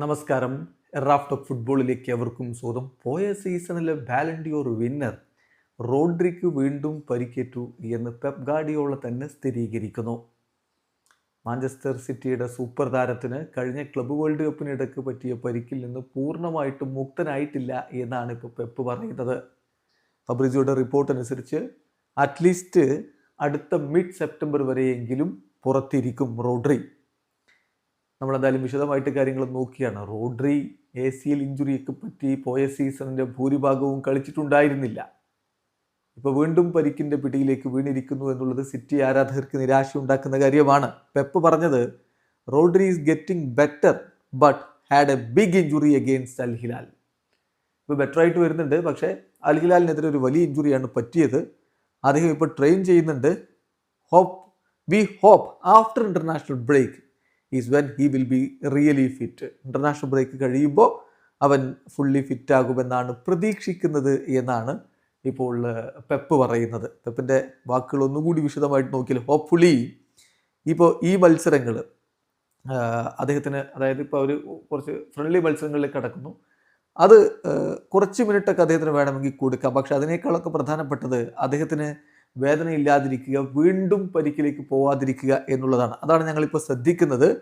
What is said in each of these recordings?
നമസ്കാരം. റാഫ്റ്റ് ഫുട്ബോളിലേക്ക് അവർക്കും സ്വാഗതം. പോയ സീസണിലെ ബാലൻഡിയോർ വിന്നർ റോഡ്രിക്ക് വീണ്ടും പരിക്കേറ്റു എന്ന് പെപ് ഗാഡിയോള തന്നെ സ്ഥിരീകരിക്കുന്നു. മാഞ്ചസ്റ്റർ സിറ്റിയുടെ സൂപ്പർ താരത്തിന് കഴിഞ്ഞ ക്ലബ് വേൾഡ് കപ്പിനിടയ്ക്ക് പറ്റിയ പരിക്കിൽ നിന്ന് പൂർണമായിട്ടും മുക്തനായിട്ടില്ല എന്നാണ് ഇപ്പോൾ പെപ്പ് പറയുന്നത്. ഫബ്രിജിയുടെ റിപ്പോർട്ട് അനുസരിച്ച് അറ്റ്ലീസ്റ്റ് അടുത്ത മിഡ് സെപ്റ്റംബർ വരെയെങ്കിലും പുറത്തിരിക്കും റോഡ്രി. നമ്മളെന്തായാലും വിശദമായിട്ട് കാര്യങ്ങൾ നോക്കിയാണ്. റോഡ്രി എ സി എൽ ഇഞ്ചുറിയൊക്കെ പറ്റി പോയ സീസണിന്റെ ഭൂരിഭാഗവും കളിച്ചിട്ടുണ്ടായിരുന്നില്ല. ഇപ്പോൾ വീണ്ടും പരിക്കിന്റെ പിടിയിലേക്ക് വീണിരിക്കുന്നു എന്നുള്ളത് സിറ്റി ആരാധകർക്ക് നിരാശ ഉണ്ടാക്കുന്ന കാര്യമാണ്. പെപ്പ് പറഞ്ഞത് Rodri is getting better but had a big injury against Al Hilal. ഇപ്പോൾ ബെറ്റർ ആയിട്ട് വരുന്നുണ്ട് പക്ഷേ അൽ ഹിലാലിനെതിരെ ഒരു വലിയ ഇഞ്ചുറിയാണ് പറ്റിയത്. അദ്ദേഹം ഇപ്പോൾ ട്രെയിൻ ചെയ്യുന്നുണ്ട്. Hope we hope after international break. Is when he will be really fit international break കഴിയുമ്പോൾ അവൻ ഫുള്ളി ഫിറ്റ് ആകുമെന്നാണ് പ്രതീക്ഷിക്കുന്നത് എന്നാണ് ഇപ്പോൾ പെപ്പ് പറയുന്നത്. പെപ്പിന്റെ വാക്കുകൾ ഒന്നുകൂടി വിശദമായിട്ട് നോക്കിയാൽ ഹോപ്പ്ഫുള്ളി ഇപ്പോൾ ഈ മത്സരങ്ങൾ അദ്ദേഹത്തിന് അതായത് ഇപ്പോൾ ഒരു കുറച്ച് ഫ്രണ്ട്ലി മത്സരങ്ങളിലേക്ക് കടക്കുന്നു. അത് കുറച്ച് മിനിറ്റൊക്കെ അദ്ദേഹത്തിന് വേണമെങ്കിൽ കൊടുക്കാം. പക്ഷെ അതിനേക്കാളൊക്കെ പ്രധാനപ്പെട്ടത് അദ്ദേഹത്തിന് വേദനയില്ലാതിരിക്കുക വീണ്ടും പരിക്കിലേക്ക് പോവാതിരിക്കുക എന്നുള്ളതാണ്. അതാണ് ഞങ്ങളിപ്പോൾ ശ്രദ്ധിക്കുന്നത്.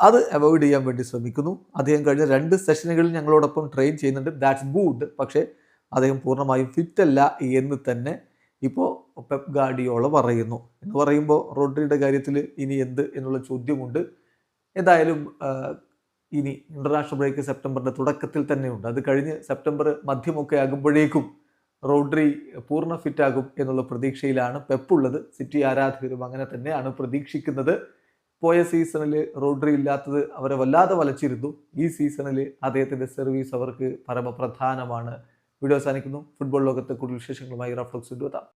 അത് അവോയ്ഡ് ചെയ്യാൻ വേണ്ടി ശ്രമിക്കുന്നു. അദ്ദേഹം കഴിഞ്ഞ രണ്ട് സെഷനുകളിൽ ഞങ്ങളോടൊപ്പം ട്രെയിൻ ചെയ്യുന്നുണ്ട്. ദാറ്റ്സ് ഗുഡ് പക്ഷേ അദ്ദേഹം പൂർണമായും ഫിറ്റ് അല്ല എന്ന് തന്നെ ഇപ്പോൾ പെപ് ഗാഡിയോള പറയുന്നു. എന്ന് പറയുമ്പോൾ റോഡ്രിയുടെ കാര്യത്തിൽ ഇനി എന്ത് എന്നുള്ള ചോദ്യമുണ്ട്. എന്തായാലും ഇനി ഇന്റർനാഷണൽ ബ്രേക്ക് സെപ്റ്റംബറിന്റെ തുടക്കത്തിൽ തന്നെയുണ്ട്. അത് കഴിഞ്ഞ് സെപ്റ്റംബർ മധ്യമൊക്കെ ആകുമ്പോഴേക്കും റോഡ്രി പൂർണ ഫിറ്റാകും എന്നുള്ള പ്രതീക്ഷയിലാണ് പെപ്പുള്ളത്. സിറ്റി ആരാധകരും അങ്ങനെ തന്നെയാണ് പ്രതീക്ഷിക്കുന്നത്. പോയ സീസണിൽ റോഡ്രി ഇല്ലാത്തത് അവരെ വല്ലാതെ വലച്ചിരുന്നു. ഈ സീസണിൽ അദ്ദേഹത്തിന്റെ സർവീസ് അവർക്ക് പരമപ്രധാനമാണ്. വീഡിയോ അവസാനിക്കുന്നു. ഫുട്ബോൾ ലോകത്തെ കൂടുതൽ വിശേഷങ്ങളുമായി റഫ്ലക്സ് എത്താം